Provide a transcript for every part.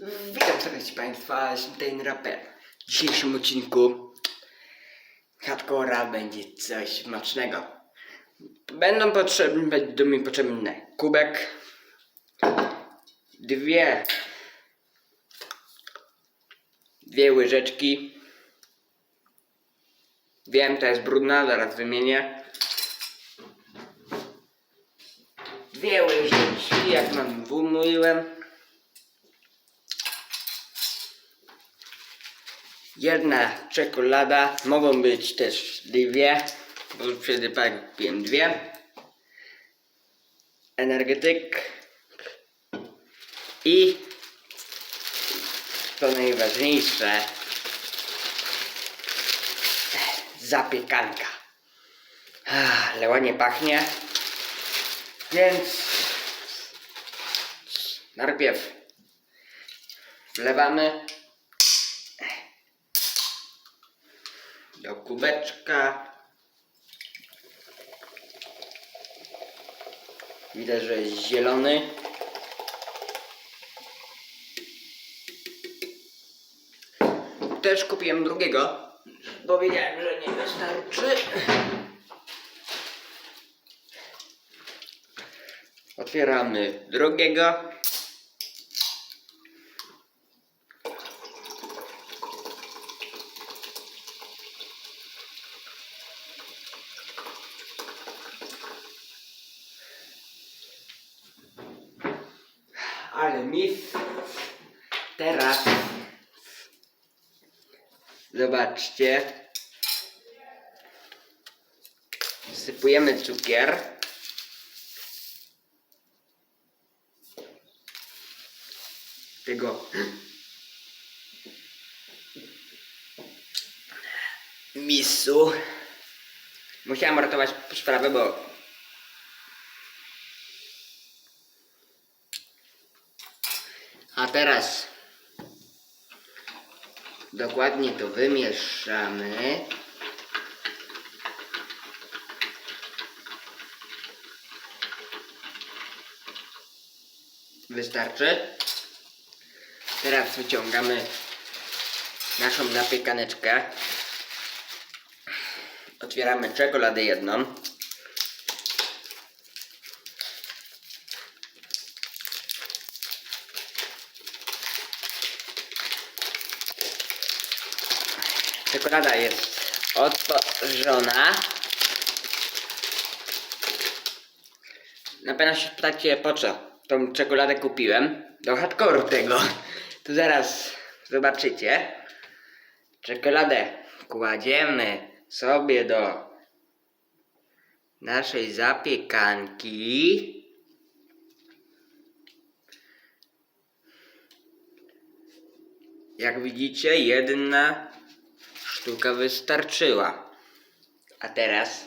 Witam serdecznie Państwa, Świątejny Raper. W dzisiejszym odcinku hardcora będzie coś smacznego. Będą potrzebne, będą mi potrzebne kubek, dwie, dwie łyżeczki. Wiem, to jest brudna, zaraz wymienię. Dwie łyżeczki, jak mam wymówiłem. Jedna czekolada, mogą być też dwie, bo wtedy kupiłem dwie. Energetyk i to najważniejsze zapiekanka. Ah, Ale ładnie pachnie, więc najpierw wlewamy do kubeczka. Widać, że jest zielony. Też kupiłem drugiego, bo wiedziałem, że nie wystarczy. Otwieramy drugiego. Ale mis. Teraz. Zobaczcie. Sypujemy cukier. Tego. Misu. Musiałem ratować sprawę, bo A teraz dokładnie to wymieszamy. Wystarczy. Teraz wyciągamy naszą zapiekaneczkę. Otwieramy czekoladę jedną. Czekolada jest otworzona. Na pewno się pytacie po co tą czekoladę kupiłem. Do hardcore tego. To zaraz zobaczycie. Czekoladę kładziemy sobie do naszej zapiekanki. Jak widzicie, jedna sztuka wystarczyła. A teraz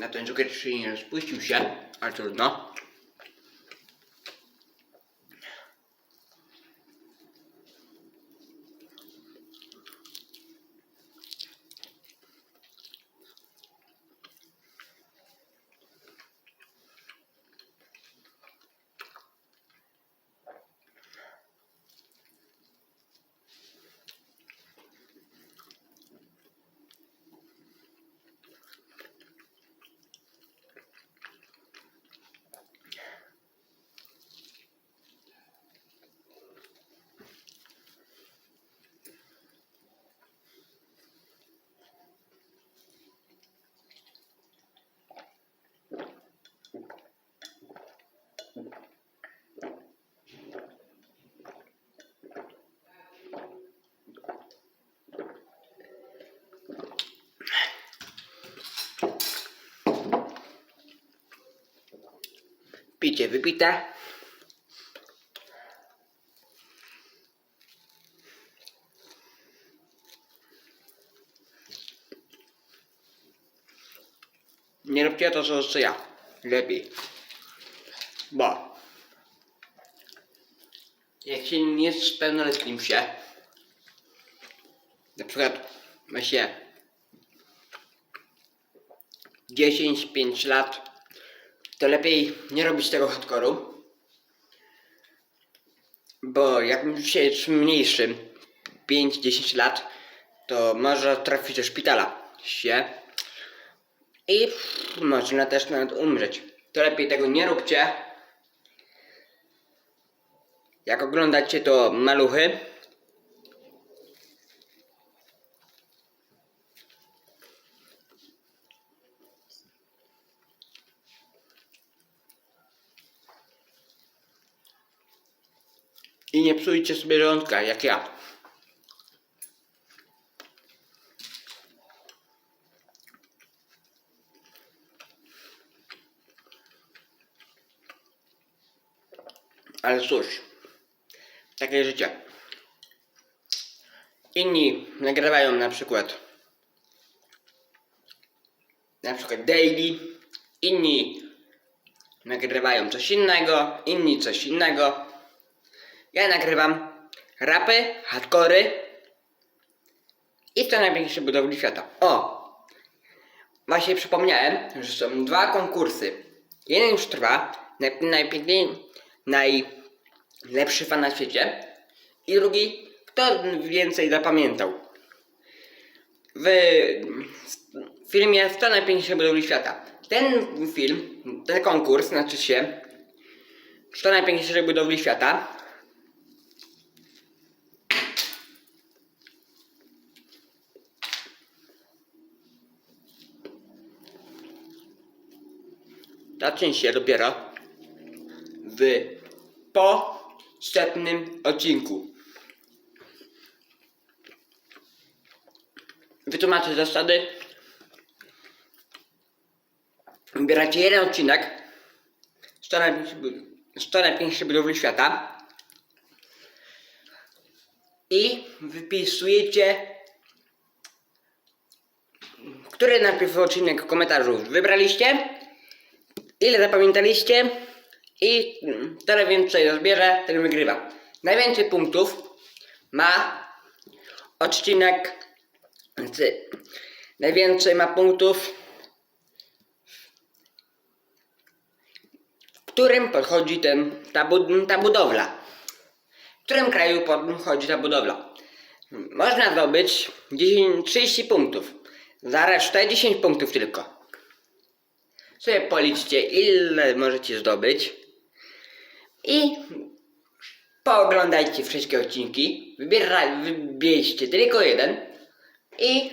Na ten cukier się nie spuścił się, ale trudno. Picie wypite. Nie róbcie to, co chcę ja. Lepiej. Bo jak się nie jest pełnoletnim się, na przykład ma się 10-5 lat, to lepiej nie robić tego hardcore'u. Bo jak się jest mniejszym, 5-10 lat, to może trafić do szpitala się i można też nawet umrzeć. To lepiej tego nie róbcie. Jak oglądacie to maluchy, i nie psujcie sobie żołądka, jak ja. Ale cóż, takie życie. Inni nagrywają na przykład na przykład daily, inni nagrywają coś innego, inni coś innego. Ja nagrywam rapy, hardkory i to najpiękniejsze budowli świata. O! Właśnie przypomniałem, że są dwa konkursy. Jeden już trwa, naj, najpiękniej, najlepszy fan na świecie. I drugi, kto więcej zapamiętał. W filmie 100 najpiękniejszych budowli świata. Ten film, ten konkurs, znaczy się 100 najpiękniejszych budowli świata. Zacznie się dopiero w po setnym odcinku. Wytłumaczę zasady. Wybieracie jeden odcinek 100 najpiękniejszych bu- 100 najpiękniejszych budowli świata i wypisujecie który najpierw odcinek komentarzów wybraliście ile zapamiętaliście i mm, kto więcej rozbierze, ten wygrywa. Najwięcej punktów ma odcinek, znaczy najwięcej ma punktów, w którym podchodzi ten, ta, bud, ta budowla. W którym kraju podchodzi ta budowla. Można zdobyć 10, 30 punktów. Za resztę 10 punktów tylko sobie policzcie ile możecie zdobyć i pooglądajcie wszystkie odcinki, wybieraj, wybierzcie tylko jeden i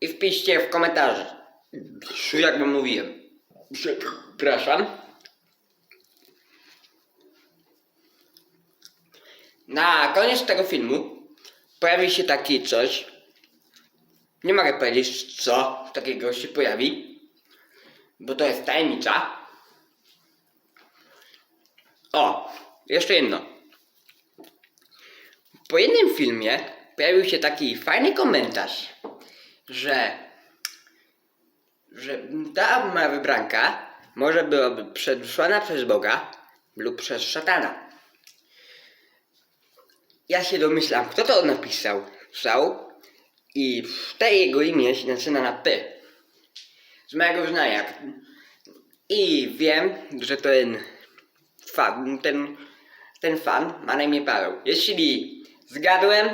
i wpiszcie w komentarze. Jak wam mówiłem. Przepraszam. Na koniec tego filmu pojawi się taki coś. Nie mogę powiedzieć co takiego się pojawi bo to jest tajemnicza. O, jeszcze jedno. Po jednym filmie pojawił się taki fajny komentarz, że, że ta moja wybranka może byłaby przedsłana przez Boga lub przez szatana. Ja się domyślam, kto to napisał. Pisał i te jego imię się zaczyna na P z mojego znajomych. I wiem, że ten fan, ten, ten fan ma na imię Paweł. Jeśli zgadłem,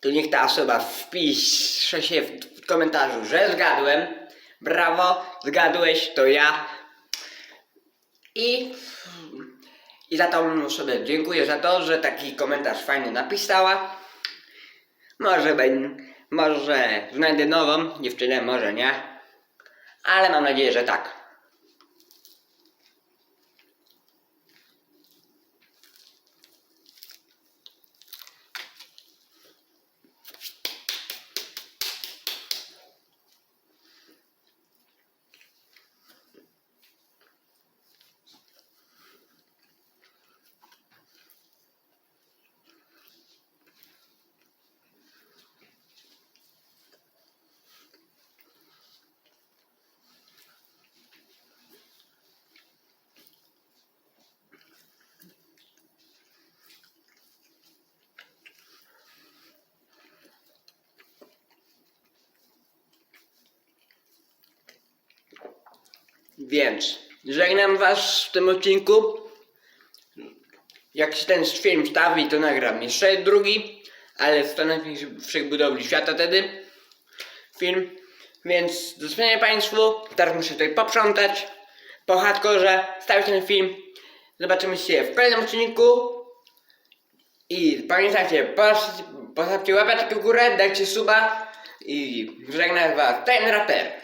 to niech ta osoba wpisze się w komentarzu, że zgadłem. Brawo, zgadłeś, to ja. I, i za tą osobę dziękuję za to, że taki komentarz fajny napisała. Może będę, może znajdę nową dziewczynę, może nie. Ale mam nadzieję, że tak. Więc żegnam was w tym odcinku. Jak się ten film stawi, to nagram jeszcze drugi, ale z największych budowli świata wtedy film. Więc do zobaczenia Państwu. Teraz muszę tutaj poprzątać po hardkorze, stawić ten film. Zobaczymy się w kolejnym odcinku. I pamiętajcie, postaw- postawcie łapeczkę w górę, dajcie suba i żegnam was ten raper.